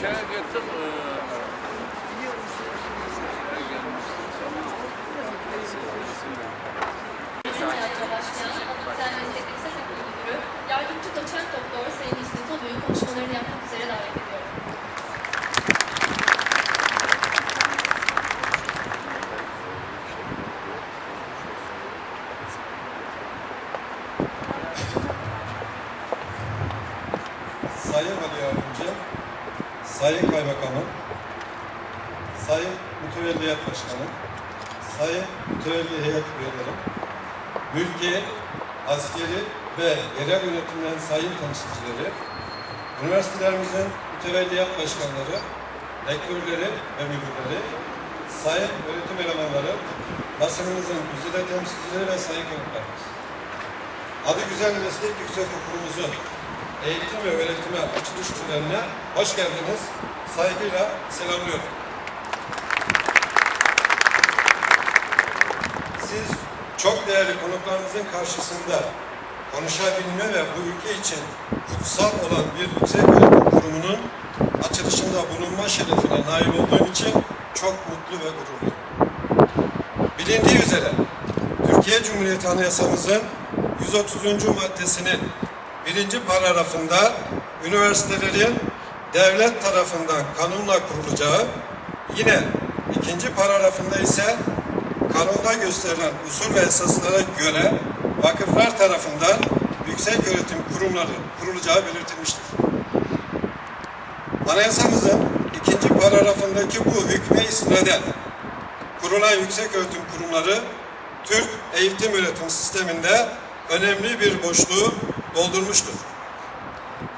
Şehir yetsin mi? Tabu'yu konuşmalarını yapmak üzere davet ediyorum. Sayın Ali Yardımcı, Sayın Kaymakamım, Sayın Mütevelliyet Başkanım, Sayın Mütevelli Heyet Üyelerim, mülki, askeri ve yerel yönetimden sayın temsilcileri, üniversitelerimizin mütevelliyet başkanları, rektörleri ve müdürleri, sayın öğretim elemanları, basınımızın güzide temsilcileri ve sayın konuklarımız. Adı Güzel Meslek Yüksek Okulumuzun eğitim ve öğretime açılış törenine hoş geldiniz. Saygıyla selamlıyorum. Siz çok değerli konuklarınızın karşısında konuşabilme ve bu ülke için kutsal olan bir yüksek kurumunun açılışında bulunma şerefine nail olduğum için çok mutlu ve gururluyum. Bilindiği üzere Türkiye Cumhuriyeti Anayasamızın 130. maddesinin birinci paragrafında üniversitelerin devlet tarafından kanunla kurulacağı, yine ikinci paragrafında ise kanunda gösterilen usul ve esaslara göre vakıflar tarafından yüksek öğretim kurumları kurulacağı belirtilmiştir. Anayasamızın ikinci paragrafındaki bu hükme istinaden kurulan yüksek öğretim kurumları Türk eğitim öğretim sisteminde önemli bir boşluğu doldurmuştur.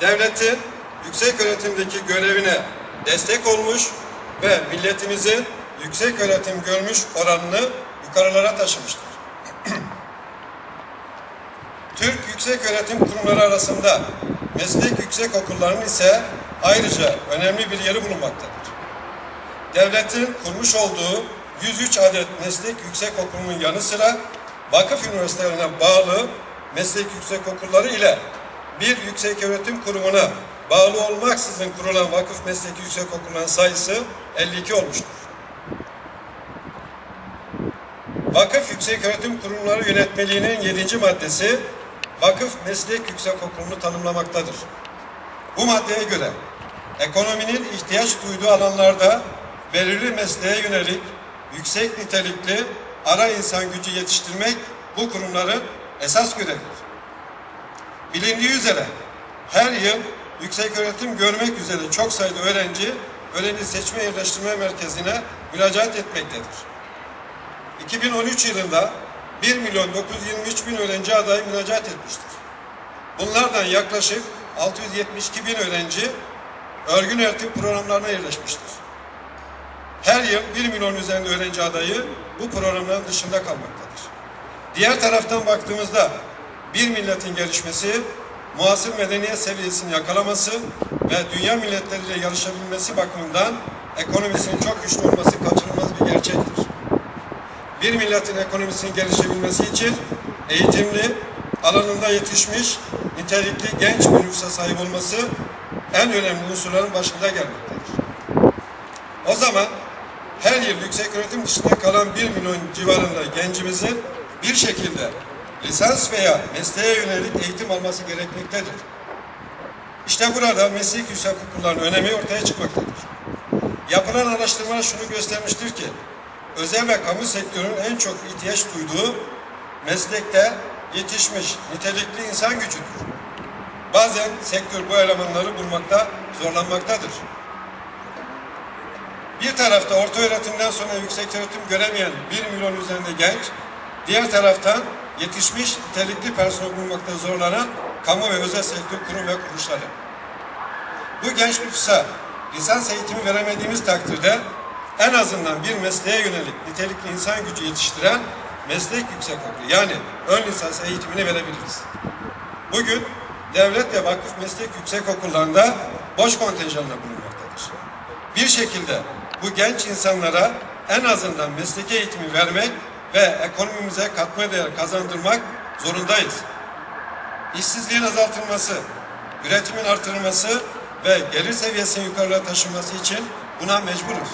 Devletin yüksek öğretimdeki görevine destek olmuş ve milletimizin yüksek öğretim görmüş oranını yukarılara taşımıştır. Türk yüksek öğretim kurumları arasında meslek yüksek okullarının ise ayrıca önemli bir yeri bulunmaktadır. Devletin kurmuş olduğu 103 adet meslek yüksek okulunun yanı sıra vakıf üniversitelerine bağlı meslek yüksek okulları ile bir yüksek öğretim kurumuna bağlı olmaksızın kurulan vakıf meslek yüksek okulların sayısı 52 olmuştur. Vakıf Yüksek Öğretim Kurumları Yönetmeliğinin 7. maddesi Vakıf Meslek Yüksek Okulu'nu tanımlamaktadır. Bu maddeye göre ekonominin ihtiyaç duyduğu alanlarda belirli mesleğe yönelik yüksek nitelikli ara insan gücü yetiştirmek bu kurumların esas görevidir. Bilindiği üzere her yıl yüksek öğretim görmek üzere çok sayıda öğrenci öğrenci seçme yerleştirme merkezine müracaat etmektedir. 2013 yılında 1 milyon 923 bin öğrenci adayı müracaat etmiştir. Bunlardan yaklaşık 672 bin öğrenci örgün öğretim programlarına yerleşmiştir. Her yıl 1 milyon üzerinde öğrenci adayı bu programların dışında kalmaktadır. Diğer taraftan baktığımızda bir milletin gelişmesi, muasır medeniyet seviyesini yakalaması ve dünya milletleriyle yarışabilmesi bakımından ekonomisinin çok güçlü olması kaçınılmaz bir gerçektir. Bir milletin ekonomisinin gelişebilmesi için eğitimli, alanında yetişmiş, nitelikli genç bir nüfusa sahip olması en önemli unsurların başında gelmektedir. O zaman her yıl yüksek öğretim dışında kalan 1 milyon civarında gencimizin bir şekilde lisans veya mesleğe yönelik eğitim alması gerekmektedir. İşte burada meslek yüksek okullarının önemi ortaya çıkmaktadır. Yapılan araştırmalar şunu göstermiştir ki, özel ve kamu sektörünün en çok ihtiyaç duyduğu meslekte yetişmiş nitelikli insan gücüdür. Bazen sektör bu elemanları bulmakta zorlanmaktadır. Bir tarafta orta öğretimden sonra yüksek öğretim göremeyen 1 milyon üzerinde genç, diğer taraftan yetişmiş nitelikli personel bulmakta zorlanan kamu ve özel sektör kurum ve kuruluşları. Bu genç nüfusa lisans eğitimi veremediğimiz takdirde en azından bir mesleğe yönelik nitelikli insan gücü yetiştiren meslek yüksek okulu yani ön lisans eğitimini verebiliriz. Bugün devlet ve vakıf meslek yüksek okullarında boş kontenjanla bulunmaktadır. Bir şekilde bu genç insanlara en azından mesleki eğitimi vermek ve ekonomimize katma değer kazandırmak zorundayız. İşsizliğin azaltılması, üretimin artırılması ve gelir seviyesinin yukarıya taşınması için buna mecburuz.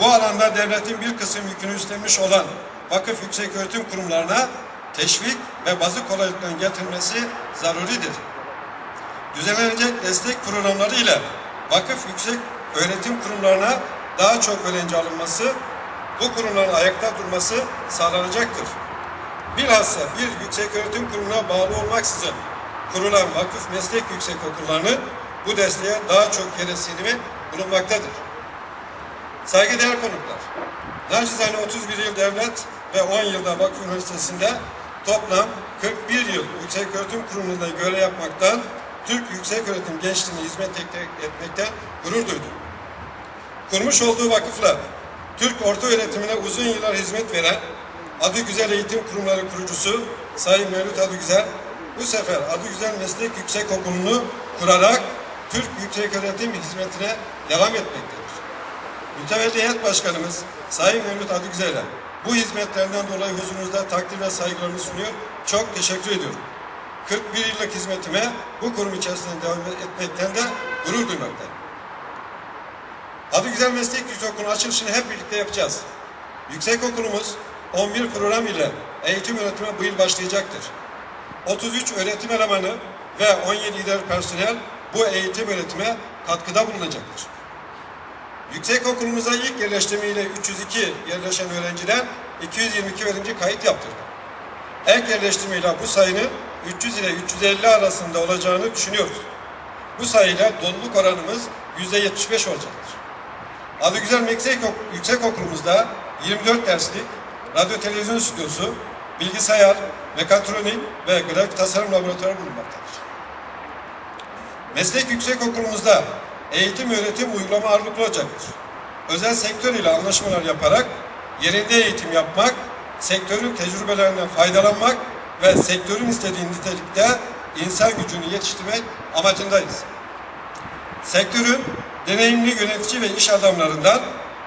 Bu alanda devletin bir kısım yükünü üstlenmiş olan vakıf yükseköğretim kurumlarına teşvik ve bazı kolaylıkların getirilmesi zaruridir. Düzenlenecek destek programları ile vakıf yüksek öğretim kurumlarına daha çok öğrenci alınması, bu kurumların ayakta durması sağlanacaktır. Bilhassa bir yüksek öğretim kurumuna bağlı olmaksızın kurulan vakıf meslek yüksek okullarının bu desteğe daha çok gereksinimi bulunmaktadır. Saygıdeğer konuklar, nacizane 31 yıl devlet ve 10 yılda vakıf üniversitesinde toplam 41 yıl yüksek öğretim kurumunda görev yapmaktan Türk yüksek öğretim gençliğine hizmet etmekten gurur duydum. Kurmuş olduğu vakıfla Türk orta öğretimine uzun yıllar hizmet veren Adı Güzel Eğitim Kurumları kurucusu Sayın Mevlüt Adı Güzel bu sefer Adı Güzel Meslek Yüksek Okulu'nu kurarak Türk yüksek öğretim hizmetine devam etmektedir. Mütevelli Heyet Başkanımız Sayın Mevlüt Adı Güzel'e bu hizmetlerinden dolayı huzurunuzda takdir ve saygılarımı sunuyor. Çok teşekkür ediyorum. 41 yıllık hizmetime bu kurum içerisinde devam etmekten de gurur duymaktayım. Adı Güzel Meslek Yüksekokulu açılışını hep birlikte yapacağız. Yüksek okulumuz 11 program ile eğitim öğretime bu yıl başlayacaktır. 33 öğretim elemanı ve 17 lider personel bu eğitim öğretime katkıda bulunacaktır. Yüksek okulumuza ilk yerleştirmeyle 302 yerleşen öğrenciden 222 öğrenci kayıt yaptırdı. Ek yerleştirmeyle bu sayının 300 ile 350 arasında olacağını düşünüyoruz. Bu sayıyla doluluk oranımız %75 olacaktır. Adı Güzel Meslek Yüksek Okulumuzda 24 derslik radyo televizyon stüdyosu, bilgisayar, mekatronik ve grafik tasarım laboratuvarı bulunmaktadır. Meslek Yüksek Okulumuzda eğitim öğretim uygulama ağırlıklı olacaktır. Özel sektör ile anlaşmalar yaparak yerinde eğitim yapmak, sektörün tecrübelerinden faydalanmak ve sektörün istediği nitelikte insan gücünü yetiştirmek amacındayız. Sektörün deneyimli yönetici ve iş adamlarından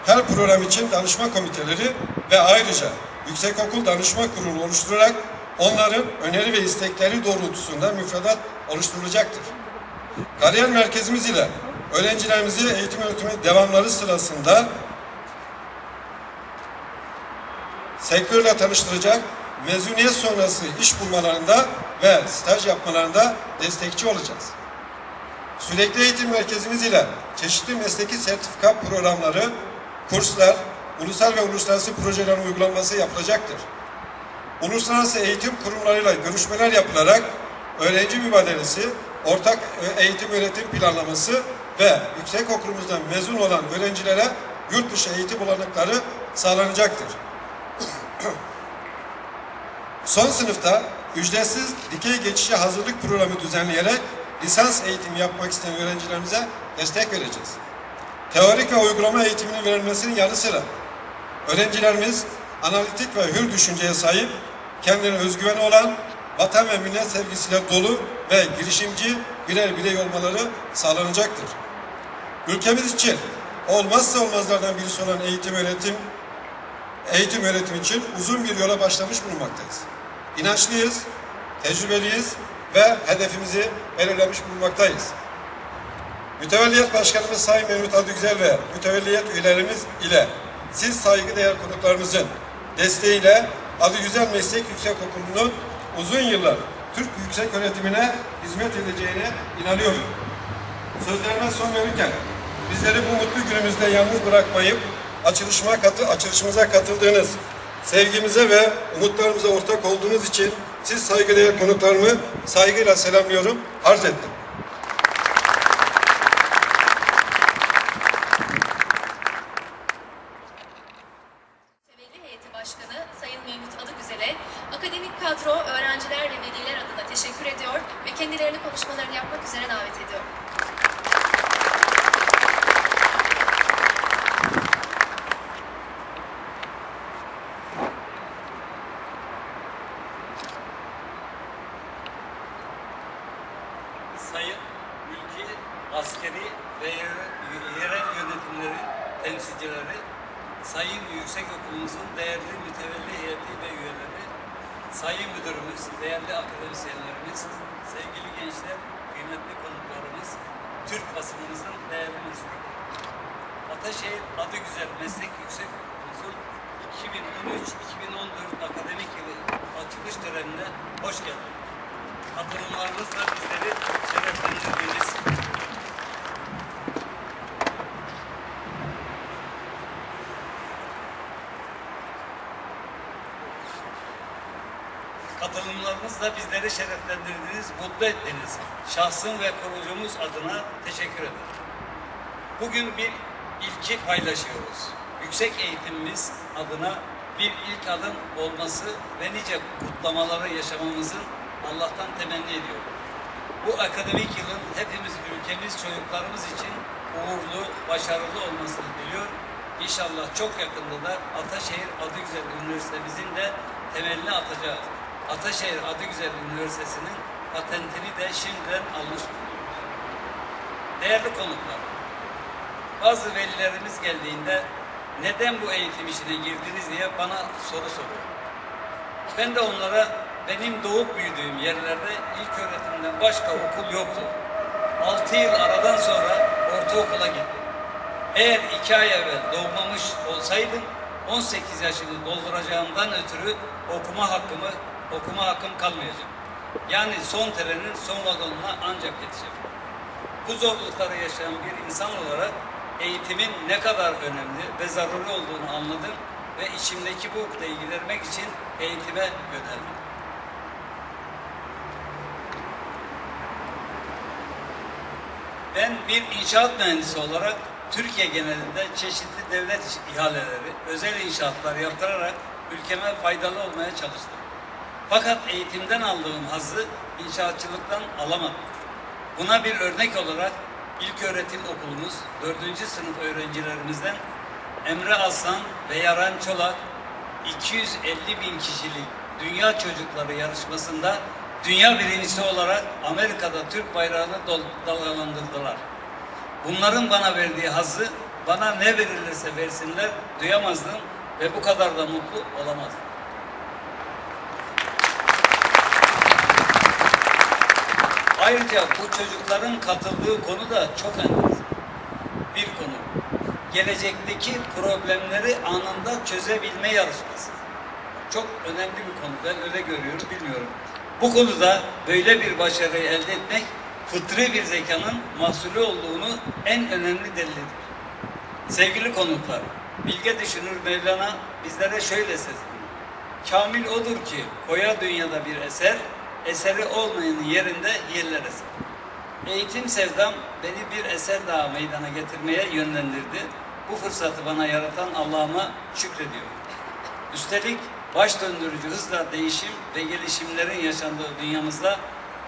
her program için danışma komiteleri ve ayrıca yüksekokul danışma kurulu oluşturarak onların öneri ve istekleri doğrultusunda müfredat oluşturulacaktır. Kariyer merkezimiz ile öğrencilerimizi eğitim öğretimi devamları sırasında sektörle tanıştıracak, mezuniyet sonrası iş bulmalarında ve staj yapmalarında destekçi olacağız. Sürekli eğitim merkezimiz ile çeşitli mesleki sertifika programları, kurslar, ulusal ve uluslararası projelerin uygulanması yapılacaktır. Uluslararası eğitim kurumlarıyla görüşmeler yapılarak öğrenci mübadelesi, ortak eğitim öğretim planlaması ve yüksek okulumuzdan mezun olan öğrencilere yurt dışı eğitim olanakları sağlanacaktır. Son sınıfta ücretsiz dikey geçişe hazırlık programı düzenleyerek lisans eğitimi yapmak isteyen öğrencilerimize destek vereceğiz. Teorik ve uygulama eğitiminin verilmesinin yanı sıra öğrencilerimiz analitik ve hür düşünceye sahip, kendine özgüveni olan, vatan ve millet sevgisiyle dolu ve girişimci birer birey olmaları sağlanacaktır. Ülkemiz için olmazsa olmazlardan birisi olan eğitim öğretim, eğitim öğretim için uzun bir yola başlamış bulunmaktayız. İnançlıyız, tecrübeliyiz ve hedefimizi belirlemiş bulunmaktayız. Mütevelliyet Başkanımız Sayın Mehmet Adıgüzel ve mütevelliyet üyelerimiz ile siz saygıdeğer konuklarımızın desteğiyle Adı Güzel Meslek Yüksek Okulu'nun uzun yıllar Türk yüksek öğretimine hizmet edeceğine inanıyorum. Sözlerime son verirken bizleri bu mutlu günümüzde yalnız bırakmayıp açılışıma katı, açılışımıza katıldığınız, sevgimize ve umutlarımıza ortak olduğunuz için siz saygıdeğer konuklarımı saygıyla selamlıyorum, arz ettim. Tevelli Heyeti Başkanı Sayın Mevlüt Adıgüzel'e akademik kadro, öğrenciler ve veliler adına teşekkür ediyor ve kendilerini konuşmalarını yapmak üzere davet ediyorum. temsilcileri, Sayın Yüksek Okulumuzun değerli mütevelli heyeti ve üyeleri, Sayın Müdürümüz, değerli akademisyenlerimiz, sevgili gençler, kıymetli konuklarımız, Türk basınımızın değerli mensupları. Ataşehir Adı Güzel Meslek Yüksek Okulumuzun 2013-2014 akademik yılı açılış törenine hoş geldiniz. Katılımlarınızla bizleri şereflendirdiniz. Katılımlarınızla bizleri şereflendirdiniz, mutlu ettiniz. Şahsım ve kurucumuz adına teşekkür ederim. Bugün bir ilki paylaşıyoruz. Yüksek eğitimimiz adına bir ilk adım olması ve nice kutlamaları yaşamamızın Allah'tan temenni ediyorum. Bu akademik yılın hepimiz, ülkemiz, çocuklarımız için uğurlu, başarılı olmasını diliyor. İnşallah çok yakında da Ataşehir Adıgüzel Üniversitemizin de temelini atacağız. Ataşehir Adıgüzel Üniversitesi'nin patentini de şimdiden almış bulunuyoruz. Değerli konuklar, bazı velilerimiz geldiğinde neden bu eğitim işine girdiniz diye bana soru soruyor. Ben de onlara benim doğup büyüdüğüm yerlerde ilk öğretimden başka okul yoktu. 6 yıl aradan sonra ortaokula gittim. Eğer iki ay evvel doğmamış olsaydım 18 yaşını dolduracağımdan ötürü okuma hakkımı okuma hakkım kalmayacak. Yani son trenin son vagonuna ancak yetişeceğim. Bu zorlukları yaşayan bir insan olarak eğitimin ne kadar önemli ve zaruri olduğunu anladım ve içimdeki bu ukdeyi gidermek için eğitime yöneldim. Ben bir inşaat mühendisi olarak Türkiye genelinde çeşitli devlet ihaleleri, özel inşaatlar yaptırarak ülkeme faydalı olmaya çalıştım. Fakat eğitimden aldığım hazzı inşaatçılıktan alamadım. Buna bir örnek olarak ilk öğretim okulumuz 4. sınıf öğrencilerimizden Emre Aslan ve Yaran Çolak 250 bin kişilik Dünya Çocukları yarışmasında dünya birincisi olarak Amerika'da Türk bayrağını dalgalandırdılar. Bunların bana verdiği hazzı bana ne verilirse versinler duyamazdım ve bu kadar da mutlu olamazdım. Ayrıca bu çocukların katıldığı konu da çok önemli. Bir konu. Gelecekteki problemleri anında çözebilme yarışması. Çok önemli bir konu. Ben öyle görüyorum, bilmiyorum. Bu konuda böyle bir başarıyı elde etmek fıtri bir zekanın mahsulü olduğunu en önemli delildir. Sevgili konuklar, bilge düşünür Mevlana bizlere şöyle sesleniyor. Kamil odur ki koya dünyada bir eser, eseri olmayanın yerinde yerler eser. Eğitim sevdam beni bir eser daha meydana getirmeye yönlendirdi. Bu fırsatı bana yaratan Allah'ıma şükrediyorum. Üstelik baş döndürücü hızla değişim ve gelişimlerin yaşandığı dünyamızda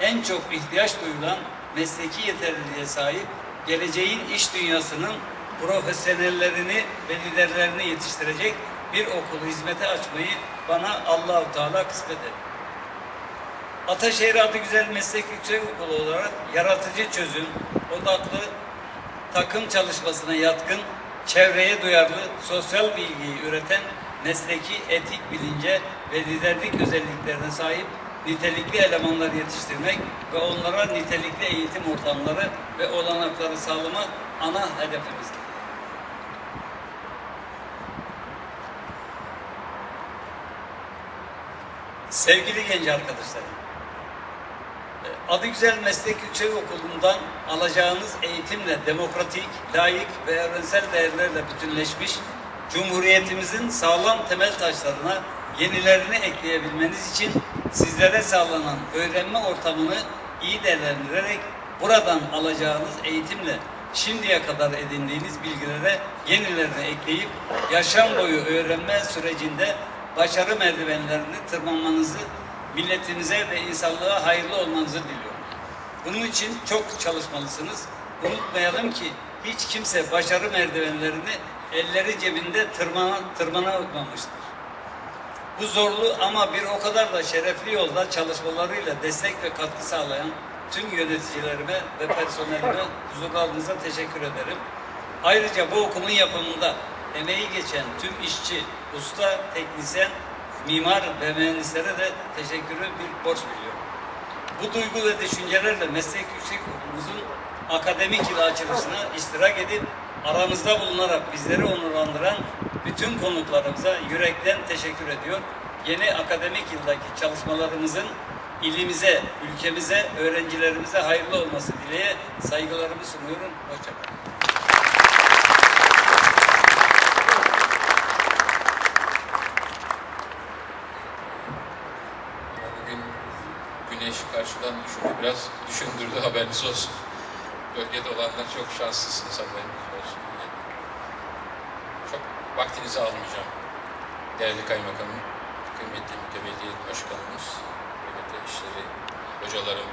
en çok ihtiyaç duyulan mesleki yeterliliğe sahip geleceğin iş dünyasının profesyonellerini ve liderlerini yetiştirecek bir okulu hizmete açmayı bana Allahu Teala kısmet etti. Ataşehir adı güzel meslek yüksek okulu olarak yaratıcı çözüm, odaklı, takım çalışmasına yatkın, çevreye duyarlı, sosyal bilgiyi üreten, mesleki etik bilince ve liderlik özelliklerine sahip nitelikli elemanlar yetiştirmek ve onlara nitelikli eğitim ortamları ve olanakları sağlamak ana hedefimizdir. Sevgili genç arkadaşlarım, Adı Güzel Meslek Yüksek Okulu'ndan alacağınız eğitimle demokratik, layık ve evrensel değerlerle bütünleşmiş Cumhuriyetimizin sağlam temel taşlarına yenilerini ekleyebilmeniz için sizlere sağlanan öğrenme ortamını iyi değerlendirerek buradan alacağınız eğitimle şimdiye kadar edindiğiniz bilgilere yenilerini ekleyip yaşam boyu öğrenme sürecinde başarı merdivenlerini tırmanmanızı milletinize ve insanlığa hayırlı olmanızı diliyorum. Bunun için çok çalışmalısınız. Unutmayalım ki hiç kimse başarı merdivenlerini elleri cebinde tırmana, tırmanamamıştır. Bu zorlu ama bir o kadar da şerefli yolda çalışmalarıyla destek ve katkı sağlayan tüm yöneticilerime ve personelime huzurlarınıza teşekkür ederim. Ayrıca bu okulun yapımında emeği geçen tüm işçi, usta, teknisyen, mimar ve mühendislere de teşekkürü bir borç biliyorum. Bu duygu ve düşüncelerle meslek yüksek okulumuzun akademik yıl açılışına iştirak edip aramızda bulunarak bizleri onurlandıran bütün konuklarımıza yürekten teşekkür ediyor. Yeni akademik yıldaki çalışmalarımızın ilimize, ülkemize, öğrencilerimize hayırlı olması dileğiyle saygılarımı sunuyorum. Hoşçakalın. Ama bugün karşıdan düşündü, biraz düşündürdü haberiniz olsun. Bölgede olanlar çok şanslısınız haberiniz olsun. Çok vaktinizi almayacağım. Değerli kaymakamım, kıymetli mütevelli başkanımız, kıymetli işleri, hocalarım,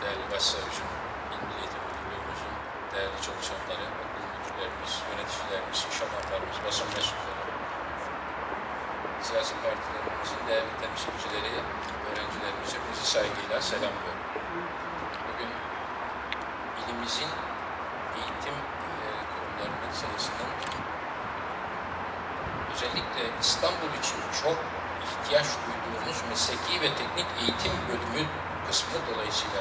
değerli başsavcım, İl Milli Eğitim Müdürlüğümüzün değerli çalışanları, okul müdürlerimiz, yöneticilerimiz, iş adamlarımız, basın mensupları, siyasi partilerimizin değerli temsilcileri, öğrencilerimize bizi saygıyla selamlıyorum. Bugün ilimizin eğitim e, kurumlarının sayısının özellikle İstanbul için çok ihtiyaç duyduğumuz mesleki ve teknik eğitim bölümü kısmı dolayısıyla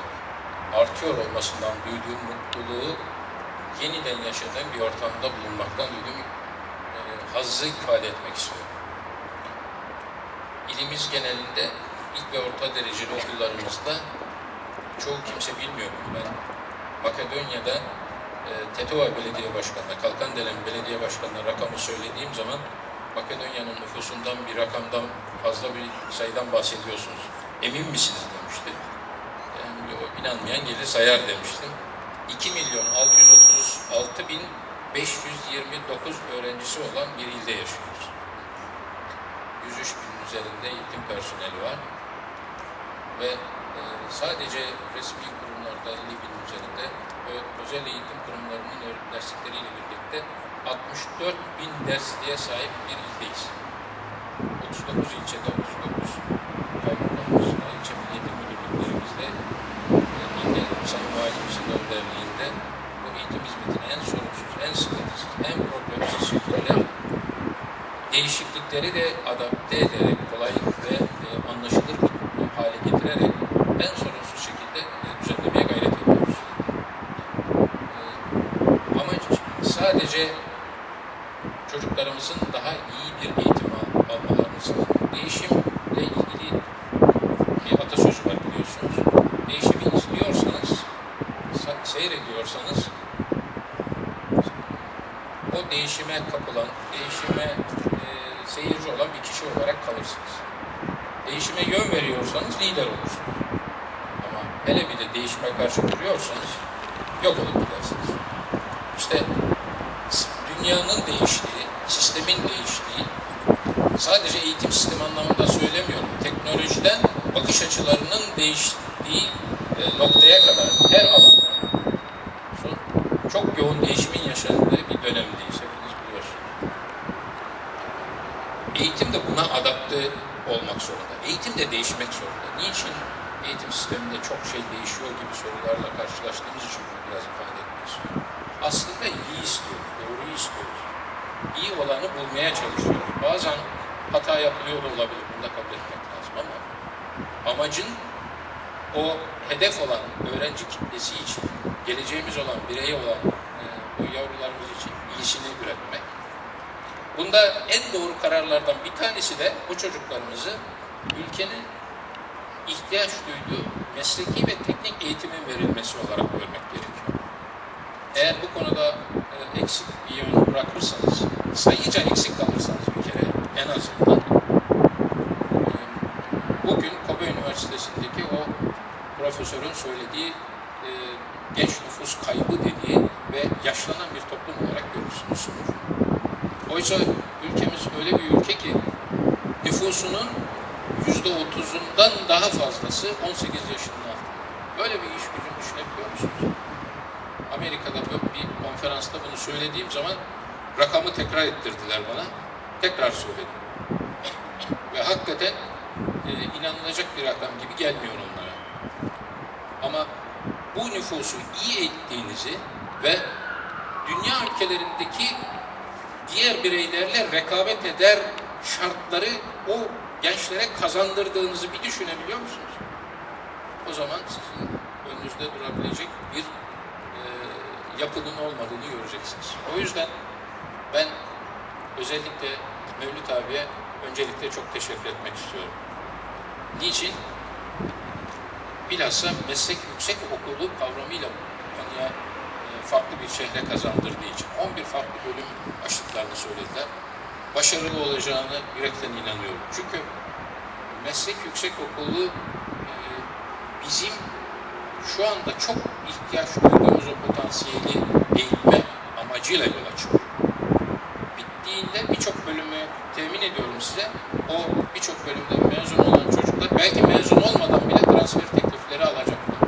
artıyor olmasından duyduğum mutluluğu yeniden yaşadığım bir ortamda bulunmaktan duyduğum e, hazzı ifade etmek istiyorum ilimiz genelinde ilk ve orta dereceli okullarımızda çoğu kimse bilmiyor bunu. Ben Makedonya'da e, Tetova Belediye Başkanı'na, Kalkandelen Belediye Başkanı'na rakamı söylediğim zaman Makedonya'nın nüfusundan bir rakamdan fazla bir sayıdan bahsediyorsunuz. Emin misiniz demişti. Yani o inanmayan gelir sayar demiştim. 2 milyon 636 bin 529 öğrencisi olan bir ilde yaşıyoruz. 103 bin üzerinde eğitim personeli var. Ve e, sadece resmi kurumlarda 50 bin üzerinde ve özel eğitim kurumlarının öğretim dersleriyle birlikte 64 bin dersliğe sahip bir ildeyiz. 39 ilçede 39 kaymakamımızla, ilçe milli eğitim müdürlüklerimizle e, ilde Sayın Valimizin önderliğinde bu eğitim hizmetini en sorunsuz, en sıkıntısız, en problemsiz şekilde değişiklikleri de adapte ederek, kolay ve e, anlaşılır hale getirerek en sorunsuz şekilde e, düzenlemeye gayret ediyoruz. E, amaç sadece çocuklarımızın daha iyi bir eğitim al- almalarını sağlamak. Değişimle ilgili bir atasözü var biliyorsunuz. Değişimi izliyorsanız, sa- seyrediyorsanız o değişime kapılan, değişime seyirci olan bir kişi olarak kalırsınız. Değişime yön veriyorsanız lider olursunuz. Ama hele bir de değişime karşı duruyorsanız yok olup gidersiniz. İşte dünyanın değiştiği, sistemin değiştiği, sadece eğitim sistemi anlamında söylemiyorum. Teknolojiden bakış açılarının değiştiği e, noktaya kadar her alanda çok yoğun değişimin yaşandığı bir dönemdeyiz. Hepiniz biliyorsunuz. Eğitim de buna adapte olmak zorunda. Eğitim de değişmek zorunda. Niçin eğitim sisteminde çok şey değişiyor gibi sorularla karşılaştığımız için bunu biraz ifade etmek istiyorum. Aslında iyi istiyoruz, doğruyu istiyoruz. İyi olanı bulmaya çalışıyoruz. Bazen hata yapılıyor da olabilir, bunu da kabul etmek lazım ama amacın o hedef olan öğrenci kitlesi için, geleceğimiz olan, birey olan e, o yavrularımız için iyisini üretmek. Bunda en doğru kararlardan bir tanesi de bu çocuklarımızı ülkenin ihtiyaç duyduğu mesleki ve teknik eğitimin verilmesi olarak görmek gerekiyor. Eğer bu konuda e, eksik bir yön bırakırsanız, sayıca eksik kalırsanız bir kere en azından e, bugün Kobe Üniversitesi'ndeki o profesörün söylediği e, genç nüfus kaybı dediği ve yaşlanan bir toplum olarak görürsünüz. Oysa ülkemiz öyle bir ülke ki nüfusunun yüzde otuzundan daha fazlası 18 yaşının altında. Böyle bir iş gücünü düşünebiliyor musunuz? Amerika'da bir konferansta bunu söylediğim zaman rakamı tekrar ettirdiler bana. Tekrar söyledim. Ve hakikaten e, inanılacak bir rakam gibi gelmiyor onlara. Ama bu nüfusu iyi eğittiğinizi ve dünya ülkelerindeki diğer bireylerle rekabet eder şartları o gençlere kazandırdığınızı bir düşünebiliyor musunuz? O zaman sizin önünüzde durabilecek bir e, yapının olmadığını göreceksiniz. O yüzden ben özellikle Mevlüt abiye öncelikle çok teşekkür etmek istiyorum. Niçin? Bilhassa meslek yüksek okulu kavramıyla konuya farklı bir şehre kazandırdığı için 11 farklı bölüm açtıklarını söylediler. Başarılı olacağını yürekten inanıyorum. Çünkü meslek yüksek okulu e, bizim şu anda çok ihtiyaç duyduğumuz o potansiyeli eğitme amacıyla yola çıkıyor. Bittiğinde birçok bölümü temin ediyorum size. O birçok bölümden mezun olan çocuklar belki mezun olmadan bile transfer teklifleri alacaklar.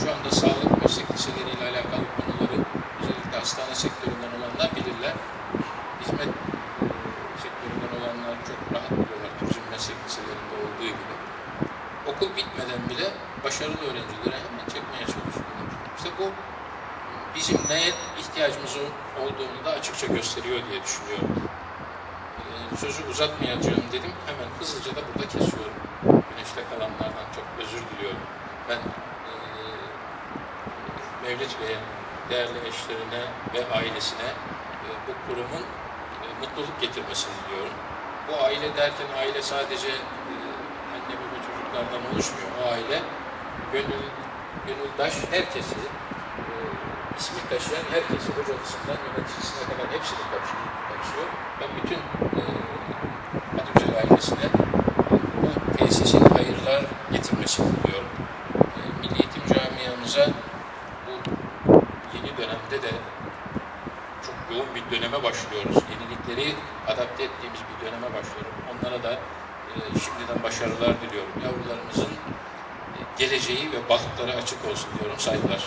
Şu anda sağlık meslek liseleriyle alakalı konuları özellikle hastane sektöründen olanlar bilirler. Hizmet e, sektöründen olanlar çok rahat biliyorlar turizm meslek liselerinde olduğu gibi. Okul bitmeden bile başarılı öğrencileri hemen çekmeye çalışıyorlar. İşte bu bizim neye ihtiyacımız olduğunu da açıkça gösteriyor diye düşünüyorum. Ee, Sözü uzatmayacağım dedim. Hemen hızlıca da burada kesiyorum. Güneşte kalanlardan çok özür diliyorum. Ben e, Mevlüt Bey'e, değerli eşlerine ve ailesine e, bu kurumun e, mutluluk getirmesini diliyorum. Bu aile derken aile sadece e, anne baba çocuklardan oluşmuyor. O aile gönül, gönüldaş herkesi, ismi taşıyan herkesi, hocalısından yöneticisine kadar hepsini kapsıyor. Ben bütün e, Adıgözel ailesine e, bu tesisin hayırlar getirmesini diliyorum. E, Milli Eğitim Camiamıza bu yeni dönemde de çok yoğun bir döneme başlıyoruz. Yenilikleri adapte ettiğimiz bir döneme başlıyoruz. Onlara da e, şimdiden başarılar diliyorum. Yavrularımızın e, geleceği ve bahtları açık olsun diyorum. Saygılar.